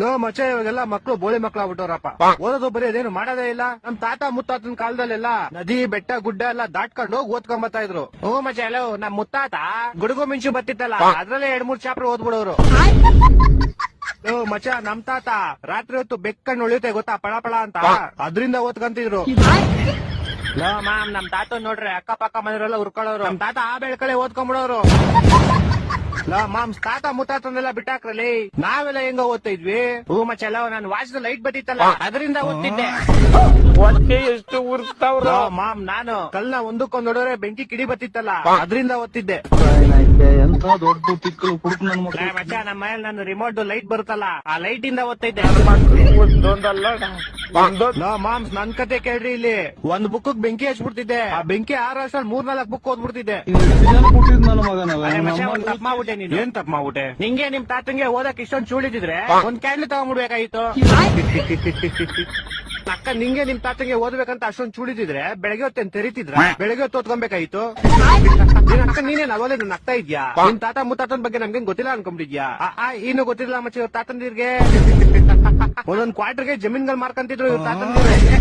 Low ಮಚ್ಚ ಇವಾಗೆಲ್ಲ ಮಕ್ಕಳು ಬೋಳಿ ಮಕ್ಳು ಆಗ್ಬಿಟ್ಟವ್ರಪ್ಪ ಓದೋದು ಬರೀ ಅದೇನು ಮಾಡೋದೇ ಇಲ್ಲ. ನಮ್ ತಾತ ಮುತ್ತಾತನ ಕಾಲದಲ್ಲೆಲ್ಲ ನದಿ ಬೆಟ್ಟ ಗುಡ್ಡ ಎಲ್ಲ ದಾಟ್ಕೊಂಡು ಹೋಗಿ ಓದ್ಕೊಂಬತ್ತಾ ಇದ್ರು. ಓ ಮಚ್ಚ ಹಲೋ ನಮ್ ಮುತ್ತಾತ ಗುಡುಗು ಮಿಂಚು ಬತ್ತಿತ್ತಲ್ಲ ಅದ್ರಲ್ಲೇ ಎರಡ್ ಮೂರ್ ಚಾಪ್ಟರ್ ಓದ್ಬಿಡೋರು. ಓ ಮಚ್ಚ ನಮ್ ತಾತ ರಾತ್ರಿ ಹೊತ್ತು ಬೆಕ್ಕಣ್ಣು ಉಳಿಯುತ್ತೆ ಗೊತ್ತಾ ಪಳ ಪಳ ಅಂತ. ಅದ್ರಿಂದ ಓದ್ಕಂತಿದ್ರು. ಲೋ ಮಾಮ್ ನಮ್ ತಾತ ನೋಡ್ರಿ ಅಕ್ಕ ಪಕ್ಕ ಮನೆಯವರೆಲ್ಲ ಉರ್ಕೊಳ್ಳೋರು. ನಮ್ ತಾತ ಆ ಬೆಳ್ಕಳೆ ಓದ್ಕೊಂಬಿಡೋರು ಮಾಮ್ಸ್ ತಾತ ಮುತ್ತಾತನೆಲ್ಲ ಬಿಟ್ಟಾಕ್ರಲ್ಲಿ ನಾವೆಲ್ಲ ಹೆಂಗ ಓದ್ತಾ ಇದ್ವಿ ಹೂ ಮಚ್ಚಲ್ಲ ನಾನು ವಾಚದ ಲೈಟ್ ಬತ್ತಿತ್ತಲ್ಲ ಅದರಿಂದ ಓದ್ತಿದ್ದೆ. ಹೊಟ್ಟೆ ಎಷ್ಟು ಉರ್ತಾವ್ರ? ಮಾಮ್ ನಾನು ಕಲ್ನ ಒಂದಕ್ಕೊಂದ್ ನೋಡಿದ್ರೆ ಬೆಂಕಿ ಕಿಡಿ ಬತ್ತಿತ್ತಲ್ಲ ಅದರಿಂದ ಓದ್ತಿದ್ದೆ. ಎಂತ ದೊಡ್ಡ ಕುಡುಕ್ ನನ್ ಮಚ್ಚ ನಮ್ಮ ಮನೇಲಿ ನಾನು ರಿಮೋಟ್ ಲೈಟ್ ಬರುತ್ತಲ್ಲ ಆ ಲೈಟ್ ಇಂದ ಓದ್ತಿದ್ದೆ ಒಂದೊಂದಲ್ಲ ಮಾಮ್ಸ್ ನನ್ ಕತೆ ಕೇಳ್ರಿ ಇಲ್ಲಿ. ಒಂದ್ ಬುಕ್ ಬೆಂಕಿ ಹಚ್ಬಿಡ್ತಿದ್ದೆ. ಆ ಬೆಂಕಿ ಆರ್ ವರ್ಷ ಮೂರ್ ನಾಲ್ಕು ಬುಕ್ ಓದ್ಬಿಡ್ತಿದ್ದೆ. ಏನ್ ತಪ್ಪ ಮಾಡ್ಬಿಟ್ಟೆ? ನಿಂಗೆ ನಿಮ್ ತಾತಂಗೆ ಓದಕ್ ಇಷ್ಟೊಂದ್ ಚೂಳಿದ್ರೆ ಒಂದ್ ಕ್ಯಾಂಡ್ಲ್ ತಗೊಂಡ್ಬಿಡ್ಬೇಕಾಗಿತ್ತು ಅಕ್ಕ ನಿಂಗೆ ನಿಮ್ ತಾತಂಗೆ ಓದ್ಬೇಕಂತ ಅಷ್ಟೊಂದ್ ಚೂಳಿದ್ರೆ ಬೆಳಗ್ಗೆ ಹೊತ್ತೇನ್ ತೆರಿತಿದ್ರ? ಬೆಳಗ್ಗೆ ಹೊತ್ತು ಓದ್ಕೊಬೇಕಾಗಿತ್ತು? ನಿನ್ ಅಕ್ಕ ನೀನೇನ್ ನಗ್ತಾ ಇದ್ಯಾ? ನಿನ್ ತಾತ ಮುತ್ತಾತನ್ ಬಗ್ಗೆ ನಮ್ಗೇನ್ ಗೊತ್ತಿಲ್ಲ ಆ, ಇನ್ನು ಗೊತ್ತಿಲ್ಲ ಮಚ್ಚ ಇವ್ರ ತಾತಂದಿರ್ಗೆ. ಒಂದೊಂದ್ ಕ್ವಾರ್ಟರ್ಗೆ ಜಮೀನ್ಗಳು ಮಾರ್ಕಂತಿದ್ರು ಇವ್ರ ತಾತಂದಿರ್ಗೆ